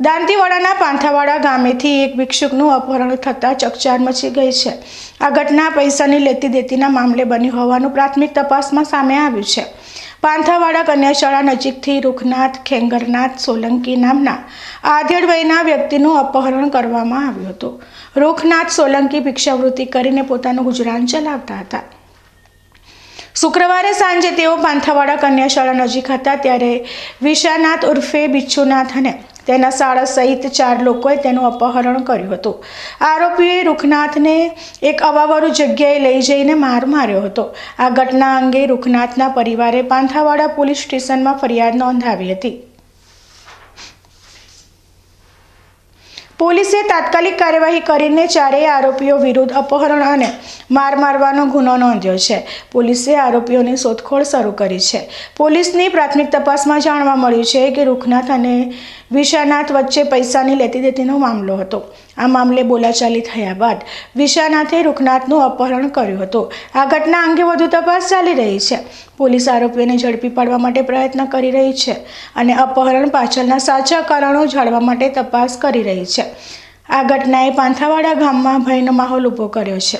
દાંતીવાડાના પાંથાવાડા ગામેથી એક ભિક્ષુકનું અપહરણ થતાં ચકચાર મચી ગઈ છે. આ ઘટના પૈસાની લેતી દેતીના મામલે બની હોવાનું પ્રાથમિક તપાસમાં સામે આવ્યું છે. પાંથાવાડા કન્યાશાળા નજીકથી રૂખનાથ, ખેંગરનાથ, સોલંકી નામના આધેડ વયના વ્યક્તિનું અપહરણ કરવામાં આવ્યું હતું. રૂખનાથ, સોલંકી ભિક્ષાવૃત્તિ કરીને પોતાનું ગુજરાન ચલાવતા હતા. શુક્રવારે સાંજે તેઓ પાંથાવાડા કન્યાશાળા નજીક હતા, ત્યારે વિશાનાથ ઉર્ફે બિચ્છુનાથ અને તેના શાળા સહિત ચાર લોકોએ તેનું અપહરણ કર્યું હતું. આરોપીએ રૂખનાથને એક અવાવરું જગ્યાએ લઈ જઈને માર માર્યો હતો. આ ઘટના અંગે રૂખનાથના પરિવારે પાંથાવાડા પોલીસ સ્ટેશનમાં ફરિયાદ નોંધાવી હતી. પોલીસે તાત્કાલિક કાર્યવાહી કરીને ચારેય આરોપીઓ વિરુદ્ધ અપહરણ અને માર મારવાનો ગુનો નોંધ્યો છે. પોલીસે આરોપીઓની શોધખોળ શરૂ કરી છે. પોલીસની પ્રાથમિક તપાસમાં જાણવા મળ્યું છે કે રૂખનાથ અને વિશાનાથ વચ્ચે પૈસાની લેતી દેતીનો મામલો હતો. આ મામલે બોલાચાલી થયા બાદ વિશાનાથે રૂખનાથનું અપહરણ કર્યું હતું. આ ઘટના અંગે વધુ તપાસ ચાલી રહી છે. પોલીસ આરોપીઓને ઝડપી પાડવા માટે પ્રયત્ન કરી રહી છે અને અપહરણ પાછળના સાચા કારણો જાળવા માટે તપાસ કરી રહી છે. આ ઘટનાએ પાંથાવાડા ગામમાં ભયનો માહોલ ઊભો કર્યો છે.